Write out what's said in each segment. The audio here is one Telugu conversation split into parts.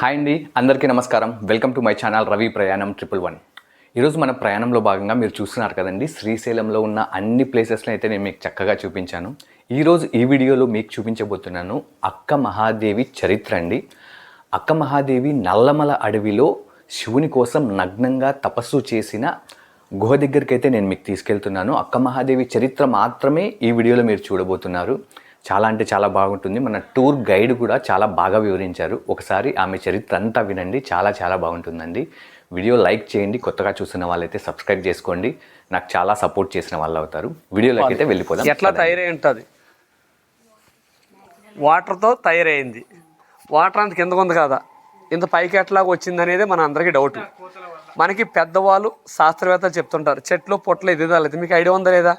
హాయ్ అండి అందరికీ నమస్కారం. Welcome to my channel Ravi ప్రయాణం ట్రిపుల్ వన్. ఈరోజు మన ప్రయాణంలో భాగంగా మీరు చూస్తున్నారు కదండి శ్రీశైలంలో ఉన్న అన్ని ప్లేసెస్ని అయితే నేను మీకు చక్కగా చూపించాను. ఈరోజు ఈ వీడియోలో మీకు చూపించబోతున్నాను అక్క మహాదేవి చరిత్ర అండి. అక్క మహాదేవి నల్లమల అడవిలో శివుని కోసం నగ్నంగా తపస్సు చేసిన గుహ దగ్గరికి అయితే నేను మీకు తీసుకెళ్తున్నాను. అక్క మహాదేవి చరిత్ర మాత్రమే ఈ వీడియోలో మీరు చూడబోతున్నారు. చాలా అంటే చాలా బాగుంటుంది. మన టూర్ గైడ్ కూడా చాలా బాగా వివరించారు. ఒకసారి ఆమె చరిత్ర అంతా వినండి. చాలా చాలా బాగుంటుందండి. వీడియో లైక్ చేయండి. కొత్తగా చూస్తున్న వాళ్ళైతే సబ్స్క్రైబ్ చేసుకోండి. నాకు చాలా సపోర్ట్ చేసిన వాళ్ళు అవుతారు. వీడియోలోకి అయితే వెళ్ళిపోదాం. ఎట్లా తయారై ఉంటుంది వాటర్తో తయారైంది. వాటర్ అంత కిందకు ఉంది కదా. ఇంత పైకి ఎట్లాగ వచ్చింది అనేది మన అందరికీ డౌట్ మనకి పెద్దవాళ్ళు శాస్త్రవేత్తలు చెప్తుంటారు. చెట్లు పొట్లు ఎదుగుదలేదు మీకు ఐడియా ఉందా లేదా?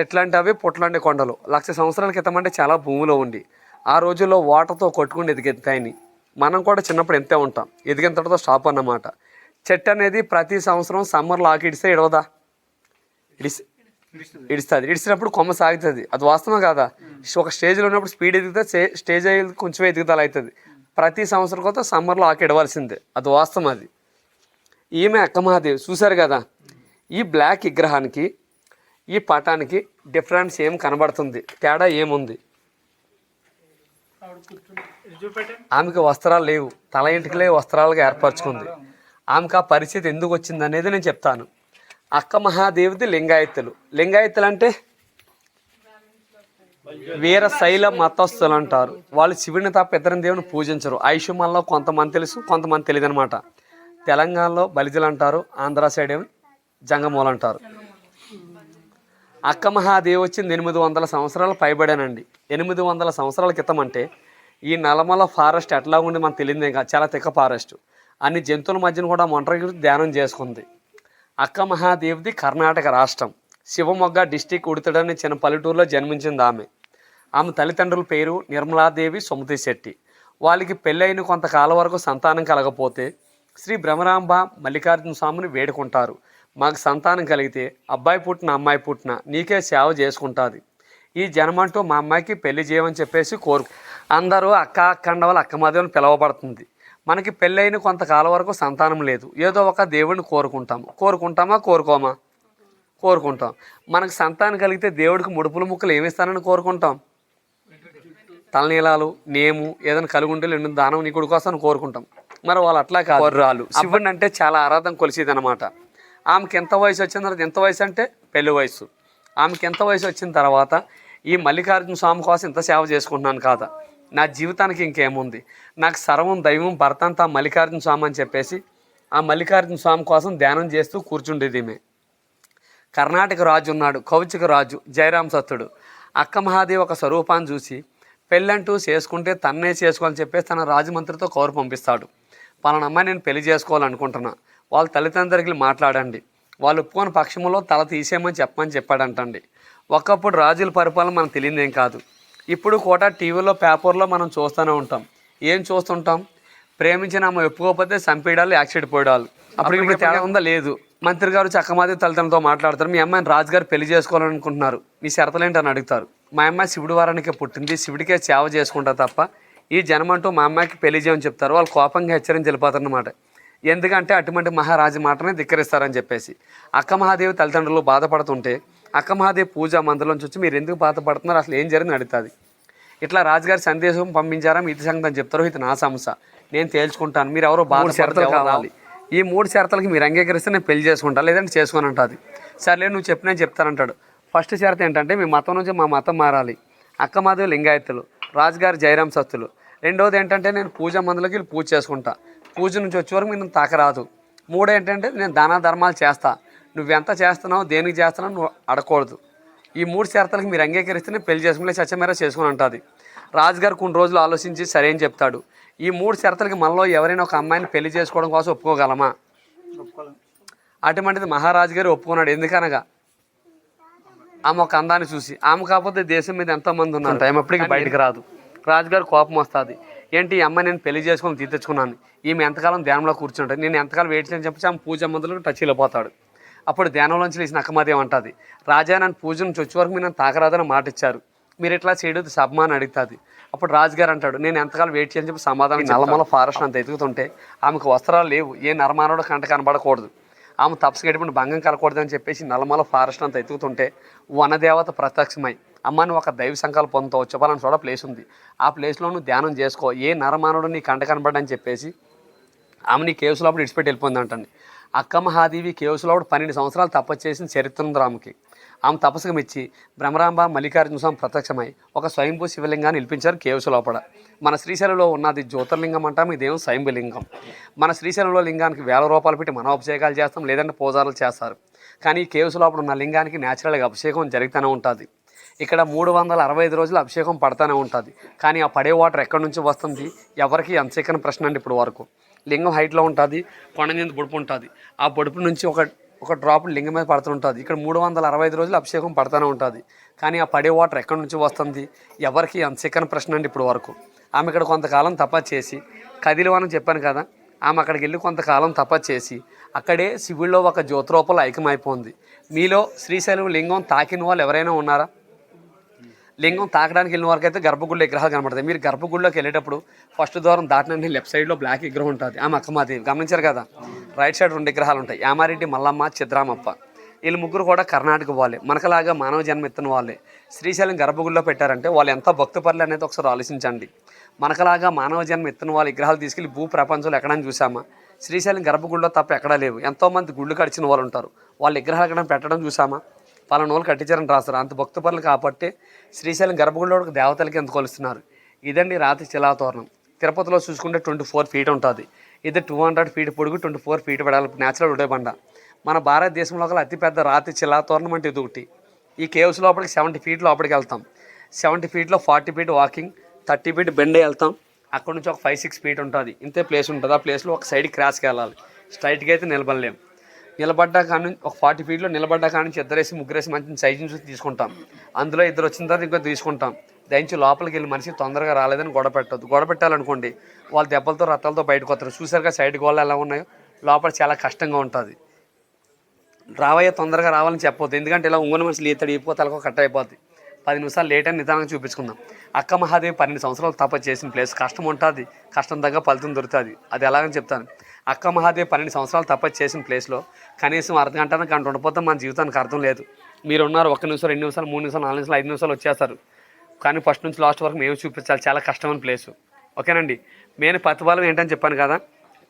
చెట్లు అంటే అవి పొట్లంటే కొండలు. లక్ష సంవత్సరాల క్రితం అంటే చాలా భూమిలో ఉండి. ఆ రోజుల్లో వాటర్తో కొట్టుకుని ఎదిగెత్తాయని మనం కూడా చిన్నప్పుడు ఎంతే ఉంటాం. ఎదిగినంతటితో స్టాప్ అన్నమాట. చెట్టు అనేది ప్రతి సంవత్సరం సమ్మర్లో ఆకిడిస్తే ఇడవదా? ఇడిసి ఇడుస్తుంది. ఇడిచినప్పుడు కొమ్మ సాగుతుంది. అది వాస్తవం కాదా? ఒక స్టేజ్లో ఉన్నప్పుడు స్పీడ్ ఎదిగితే స్టేజ్ అయ్యి కొంచెం ఎదుగుదల అవుతుంది ప్రతి సంవత్సరం కొత్త సమ్మర్లో ఆకి ఇడవలసిందే. అది వాస్తవం అది. ఈమె అక్కమహాదేవి చూశారు కదా? ఈ బ్లాక్ విగ్రహానికి ఈ పటానికి డిఫరెన్స్ ఏం కనబడుతుంది? తేడా ఏముంది? ఆమెకు వస్త్రాలు లేవు. తల ఇంటికిలే వస్త్రాలుగా ఏర్పరచుకుంది. ఆమెకు ఆ పరిస్థితి ఎందుకు వచ్చింది అనేది నేను చెప్తాను. అక్క మహాదేవిది లింగాయత్తులు లింగాయత్తులు అంటే వీర శైల మతస్థులు అంటారు. వాళ్ళు శివుని తప్ప ఇతర దేవుని పూజించరు. ఐషుమల్లో కొంతమంది తెలుసు కొంతమంది తెలియదు అనమాట తెలంగాణలో బలిజలు అంటారు ఆంధ్ర సైడ్ ఏమో జంగమూలు అంటారు అక్క మహాదేవి వచ్చింది ఎనిమిది వందల సంవత్సరాలు పైబడానండి. ఎనిమిది వందల సంవత్సరాల క్రితం అంటే ఈ నల్లమల ఫారెస్ట్ ఎట్లా ఉండి మనకు తెలియదు ఇంకా చాలా తిక్క ఫారెస్ట్. అన్ని జంతువుల మధ్యన కూడా ఒంటరి ధ్యానం చేసుకుంది. అక్క మహాదేవిది కర్ణాటక రాష్ట్రం. శివమొగ్గ డిస్టిక్ ఉడితడని చిన్న పల్లెటూరులో జన్మించింది ఆమె. ఆమె తల్లిదండ్రుల పేరు నిర్మలాదేవి సుమతి శెట్టి. వాళ్ళకి పెళ్ళైన కొంతకాలం వరకు సంతానం కలగపోతే శ్రీ భ్రమరాంబ మల్లికార్జున స్వామిని వేడుకుంటారు. మాకు సంతానం కలిగితే అబ్బాయి పుట్టిన అమ్మాయి పుట్టిన నీకే సేవ చేసుకుంటుంది. ఈ జన్మంటూ మా అమ్మాయికి పెళ్ళి చేయమని చెప్పేసి కోరు అందరూ అక్క అక్కండ వాళ్ళ అక్క మధ్యలో పిలువబడుతుంది. మనకి పెళ్ళైన కొంతకాలం వరకు సంతానం లేదు. ఏదో ఒక దేవుడిని కోరుకుంటాము కోరుకుంటామా కోరుకోమా? కోరుకుంటాం. మనకు సంతానం కలిగితే దేవుడికి ముడుపులు ముక్కలు ఏమిస్తానని కోరుకుంటాం. తలనీలాలు నేము ఏదైనా కలిగి ఉంటే రెండు దానం నీ వస్తాను కోరుకుంటాం. మరి వాళ్ళు అట్లా కాదు. వర్రాలు శివుడిని అంటే చాలా ఆరాధన కొలిసేది అనమాట ఆమెకి ఎంత వయసు వచ్చిన తర్వాత ఎంత వయసు అంటే పెళ్ళి వయసు. ఆమెకి ఎంత వయసు వచ్చిన తర్వాత ఈ మల్లికార్జున స్వామి కోసం ఇంత సేవ చేసుకుంటున్నాను కాదా? నా జీవితానికి ఇంకేముంది? నాకు సర్వం దైవం భర్త అంతా మల్లికార్జున స్వామి అని చెప్పేసి ఆ మల్లికార్జున స్వామి కోసం ధ్యానం చేస్తూ కూర్చుండేది ఈమె. కర్ణాటక రాజు ఉన్నాడు కౌచిక రాజు జయరాం సత్తుడు. అక్క మహాదేవి ఒక స్వరూపాన్ని చూసి పెళ్ళంటూ చేసుకుంటే తన్నే చేసుకోవాలని చెప్పేసి తన రాజమంత్రితో కౌరు పంపిస్తాడు. పలానమ్మాయి నేను పెళ్ళి చేసుకోవాలనుకుంటున్నా. వాళ్ళ తల్లిదండ్రులకి మాట్లాడండి. వాళ్ళు ఒప్పుకొని పక్షంలో తల తీసేయమని చెప్పమని చెప్పాడంటండి. ఒకప్పుడు రాజుల పరిపాలన మనకు తెలియదేం కాదు. ఇప్పుడు కూడా టీవీలో పేపర్లో మనం చూస్తూనే ఉంటాం. ఏం చూస్తుంటాం? ప్రేమించిన ఆమె ఒప్పుకోకపోతే చంపేయడాలు యాక్సిడెంట్ పోయడాలు అప్పుడు ఇప్పుడు తేడా ఉందా? లేదు. మంత్రి గారు చక్కమాది తల్లిదండ్రులతో మాట్లాడతారు. మీ అమ్మాయిని రాజుగారు పెళ్ళి చేసుకోవాలనుకుంటున్నారు. మీ షరతులేంటి అని అడుగుతారు. మా అమ్మాయి శివుడి వారానికే పుట్టింది. శివుడికే సేవ చేసుకుంటా తప్ప ఈ జన్మంటూ మా అమ్మాయికి పెళ్ళి చేయమని చెప్తారు. వాళ్ళు కోపంగా హెచ్చరించి వెళ్ళిపోతారు అనమాట ఎందుకంటే అటువంటి మహారాజు మాటనే ధిక్కరిస్తారని చెప్పేసి. అక్క మహాదేవి తల్లిదండ్రులు బాధపడుతుంటే అక్క మహాదేవి పూజా మందిరంలోంచి వచ్చి మీరు ఎందుకు బాధపడుతున్నారు? అసలు ఏం జరిగింది అడుగుతుంది. ఇట్లా రాజుగారి సందేశం పంపించారా? మీ ఇది సంగతి అని చెప్తారు. ఇది నా సమస్య. నేను తేల్చుకుంటాను. మీరు ఎవరో బాధ షరతులు కావాలి. ఈ మూడు షరతులకి మీరు అంగీకరిస్తే నేను పెళ్ళి చేసుకుంటా లేదంటే చేసుకొని అంటుంది. సర్లే నువ్వు చెప్పినా చెప్తానంటాడు ఫస్ట్ షరత్ ఏంటంటే మీ మతం నుంచి మా మతం మారాలి. అక్క మాధవి లింగాయత్తులు రాజుగారి జయరాం సత్తులు. రెండోది ఏంటంటే నేను పూజ మందులకి వెళ్ళి పూజ చేసుకుంటా. పూజ నుంచి వచ్చే వరకు నేను తాకరాదు. మూడు ఏంటంటే నేను దాన ధర్మాలు చేస్తా. నువ్వెంత చేస్తున్నావు దేనికి చేస్తున్నావు నువ్వు అడగకూడదు. ఈ మూడు షరతులకి మీరు అంగీకరిస్తేనే పెళ్ళి చేసుకుని సత్యమేర చేసుకుని అంటుంది. రాజుగారు కొన్ని రోజులు ఆలోచించి సరే అని చెప్తాడు. ఈ మూడు షరతులకి మనలో ఎవరైనా ఒక అమ్మాయిని పెళ్ళి చేసుకోవడం కోసం ఒప్పుకోగలమా? అటువంటిది మహారాజు గారు ఒప్పుకున్నాడు. ఎందుకనగా ఆమె ఒక అందాన్ని చూసి ఆమె కాకపోతే దేశం మీద ఎంతో మంది ఉన్నారు. టైం ఎప్పటికీ బయటికి రాదు. రాజుగారు కోపం వస్తుంది. ఏంటి ఈ అమ్మాయి నేను పెళ్ళి చేసుకొని తీర్చుకున్నాను ఈమె ఎంతకాలం ధ్యానంలో కూర్చుంటుంది. నేను ఎంతకాలం వెయిట్ చేయని చెప్పి ఆమె పూజ మందులకు టచ్ వెళ్ళిపోతాడు. అప్పుడు ధ్యానంలోంచి లేచిన అక్కమాదేవి అంటుంది రాజా నన్ను పూజ నుంచి వచ్చే వరకు మీరు నన్ను తాకరాదని మాట ఇచ్చారు. మీరు ఇట్లా చేయడం అని అడుగుతుంది. అప్పుడు రాజుగారు అంటాడు నేను ఎంతకాలం వెయిట్ చేయని చెప్పి సమాధానం నల్లమల ఫారెస్ట్ అంత ఎదుగుతుంటే ఆమెకు వస్త్రాలు లేవు. ఏ నరమానవుడు కంట కనబడకూడదు. ఆమె తపస్సు గడిపిన భంగం కలకూడదని చెప్పేసి నల్లమల ఫారెస్ట్ అంతా ఎత్తుకుతుంటే వనదేవత ప్రత్యక్షమై అమ్మ నువ్వు ఒక దైవ సంకల్పంతో చెప్పాలని చోట ప్లేస్ ఉంది. ఆ ప్లేస్లో నువ్వు ధ్యానం చేసుకో. ఏ నరమానుడు నీ కంట కనబడని చెప్పేసి ఆమె నీ కేసులో అప్పుడు ఇడిచిపెట్టి వెళ్ళిపోయింది అంటండి అక్క మహాదేవి కేసులో అప్పుడు పన్నెండు సంవత్సరాలు తపస్సు చేసిన చరిత్ర ఉంది ఆమె తపస్సుకు మెచ్చి భ్రమరాంబ మల్లికార్జున స్వామి ప్రత్యక్షమై ఒక స్వయంభూ శివలింగాన్ని నిలిపించారు కేవసు లోపల. మన శ్రీశైలంలో ఉన్నది జ్యోతిర్లింగం అంటాం ఇదేమో స్వయంభూలింగం మన శ్రీశైలంలో లింగానికి వేల రూపాయలు పెట్టి మనం అభిషేకాలు చేస్తాం లేదంటే పూజారులు చేస్తారు. కానీ ఈ కేవసు లోపల ఉన్న లింగానికి న్యాచురల్గా అభిషేకం జరుగుతూనే ఉంటుంది. ఇక్కడ మూడు వందల అరవై ఐదు రోజులు అభిషేకం పడుతూనే ఉంటుంది. కానీ ఆ పడే వాటర్ ఎక్కడి నుంచి వస్తుంది? ఎవరికి? అంతసేకన ప్రశ్న అండి ఇప్పుడు వరకు. లింగం హైట్లో ఉంటుంది కొండ మీద పొడుపు ఉంటుంది. ఆ బొడుపు నుంచి ఒక ఒక డ్రాప్ లింగం మీద పడుతుంటుంది ఇక్కడ మూడు వందల అరవై ఐదు రోజులు అభిషేకం పడుతూనే ఉంటుంది. కానీ ఆ పడే వాటర్ ఎక్కడి నుంచి వస్తుంది? ఎవరికి? అంత అంతసేకన ప్రశ్న అండి ఇప్పుడు వరకు. ఆమె ఇక్కడ కొంతకాలం తప్ప చేసి కదిలివని చెప్పాను కదా ఆమె అక్కడికి వెళ్ళి కొంతకాలం తప్ప చేసి అక్కడే శివుల్లో ఒక జ్యోతిరూపంలో ఐక్యమైపోయింది మీలో శ్రీశైలం లింగం తాకిన వాళ్ళు ఎవరైనా ఉన్నారా? లింగం తాకడానికి వెళ్ళిన వరకు అయితే గర్భగుడిలో విగ్రహాలు కనబడతాయి. మీరు గర్భగుడిలోకి వెళ్ళేటప్పుడు ఫస్ట్ ద్వారం దాటినంటే లెఫ్ట్ సైడ్లో బ్లాక్ విగ్రహం ఉంటుంది. ఆమె అక్కమాదేవి గమనించారు కదా? రైట్ సైడ్ రెండు విగ్రహాలు ఉంటాయి. యామారెడ్డి మల్లమ్మ చిద్రామప్ప. వీళ్ళు ముగ్గురు కూడా కర్ణాటక వాళ్ళే. మనకలాగా మానవ జన్మ ఎత్తిన వాళ్ళే. శ్రీశైలం గర్భగుడిలో పెట్టారంటే వాళ్ళు ఎంత భక్తిపరులు అనేది ఒకసారి ఆలోచించండి. మనకలాగా మానవ జన్మ ఎత్తిన వాళ్ళ విగ్రహాలు తీసుకెళ్ళి భూ ప్రపంచంలో ఎక్కడని చూసామా శ్రీశైలం గర్భగుడిలో తప్ప ఎక్కడా లేవు. ఎంతోమంది గుళ్ళు కడిచిన వాళ్ళు ఉంటారు. వాళ్ళ విగ్రహాలు ఎక్కడ పెట్టడం చూసామా పలానా వాళ్ళు కట్టించారని రాస్తారు. అంత భక్త పనులు కాబట్టి శ్రీశైలం గర్భగుడిలో ఒక దేవతలకి ఎంత కొలుస్తున్నారు? ఇదండి రాతి శిలాతోరణం. తిరుపతిలో చూసుకుంటే ట్వంటీ ఫోర్ ఫీట్ ఉంటుంది. ఇది టూ హండ్రెడ్ ఫీట్ పొడుగు ట్వంటీ ఫోర్ ఫీట్ పడాలి న్యాచురల్ ఉడే బండ. మన భారతదేశంలో గల అతిపెద్ద రాతి శిలాతోరణం అంటే ఇది ఒకటి. ఈ కేవ్స్ లోపలికి సెవెంటీ ఫీట్ లోపలికి వెళ్తాం. Seventy ఫీట్లో forty feet walking thirty feet బెండే వెళ్తాం. అక్కడ నుంచి ఒక ఫైవ్ సిక్స్ ఫీట్ ఉంటుంది. ఇంతే ప్లేస్ ఉంటుంది. ఆ ప్లేస్లో ఒక సైడ్ క్రాస్కి వెళ్ళాలి. స్ట్రైట్గా అయితే నిలబడలేం. నిలబడ్డా కానీ ఒక ఫార్టీ ఫీట్లో నిలబడ్డా కానీ నుంచి ఇద్దరేసి ముగ్గురేసి మంచి సైజు చూసి తీసుకుంటాం. అందులో ఇద్దరు వచ్చిన తర్వాత ఇంకో తీసుకుంటాం. దయించి లోపలికి వెళ్ళి మనిషి తొందరగా రాలేదని గొడవ పెట్టద్దు. గొడవ పెట్టాలనుకోండి వాళ్ళు దెబ్బలతో రత్తాలతో బయటకు వస్తారు. చూసారుగా సైడ్ గోళ్ళు ఎలా ఉన్నాయో? లోపల చాలా కష్టంగా ఉంటుంది. రావయ్య తొందరగా రావాలని చెప్పొద్దు. ఎందుకంటే ఇలా ఉంగుని మనిషి ఈతడు ఇప్పుకో తలకో కట్ అయిపోద్ది. పది నిమిషాలు లేట్ అని నిదానంగా చూపించుకుందాం. అక్క మహాదేవి పన్నెండు సంవత్సరాలు తప చేసిన ప్లేస్. కష్టం ఉంటుంది. కష్టం తగ్గ ఫలితం దొరుకుతుంది. అది ఎలాగని చెప్తాను. అక్క మహాదేవి పన్నెండు సంవత్సరాలు తప చేసిన ప్లేస్లో కనీసం అర్ధ గంట గంట ఉండిపోతే మన జీవితానికి అర్థం లేదు. మీరు ఉన్నారు ఒక నిమిషం రెండు నిమిషాలు మూడు నిమిషాలు నాలుగు నిమిషాలు ఐదు నిమిషాలు వచ్చేస్తారు. కానీ ఫస్ట్ నుంచి లాస్ట్ వరకు మేము చూపించాలి. చాలా కష్టమైన ప్లేస్ ఓకేనండి? మెయిన్ ప్రతిఫలం ఏంటని చెప్పాను కదా?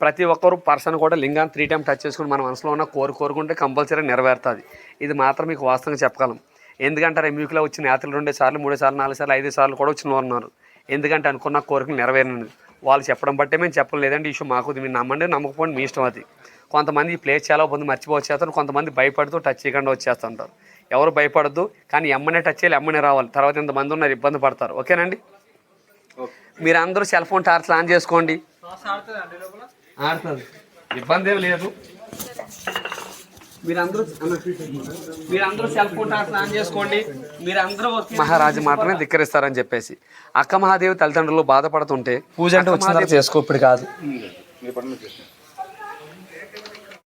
ప్రతి ఒక్కరు పర్సన్ కూడా లింగాన్ని త్రీ టైం టచ్ చేసుకుని మన మనసులో ఉన్న కోరు కోరుకుంటే కంపల్సరీ నెరవేరుతుంది. ఇది మాత్రం మీకు వాస్తవంగా చెప్పగలం. ఎందుకంటే ఎమ్యూకులో వచ్చిన యాత్రలు రెండే సార్లు మూడు సార్లు నాలుగు సార్లు ఐదు సార్లు కూడా వచ్చిన ఉన్నారు. ఎందుకంటే అనుకున్న కోరికలు నెరవేరినది వాళ్ళు చెప్పడం బట్టే మేము చెప్పడం లేదంటే ఇష్యూ మాకు ఇది మీరు నమ్మండి నమ్మకపోండి మీ ఇష్టం అది. కొంతమంది ఈ ప్లేస్ చాలా మంది మర్చిపోవచ్చేస్తారు కొంతమంది భయపడుతూ టచ్ చేయకుండా వచ్చేస్తుంటారు. ఎవరు భయపడద్దు కానీ ఎమ్మనే టచ్ చేయాలి ఎమ్మనే రావాలి. తర్వాత ఇంతమంది ఉన్నారు ఇబ్బంది పడతారు. ఓకేనండి? మీరు అందరూ సెల్ ఫోన్ టార్చ్ ఆన్ చేసుకోండి. ఆడుతుంది. ఇబ్బంది ఏం లేదు. మీరందరూ మీరందరూ సెల్ ఫోన్ టార్చ్ ఆన్ చేసుకోండి. మీరందరూ మహారాజు మాత్రమే ధిక్కరిస్తారని చెప్పేసి. అక్క మహాదేవి తల్లిదండ్రులు బాధపడుతుంటే పూజ అంటే వచ్చిన చేసుకో ఇప్పుడు కాదు.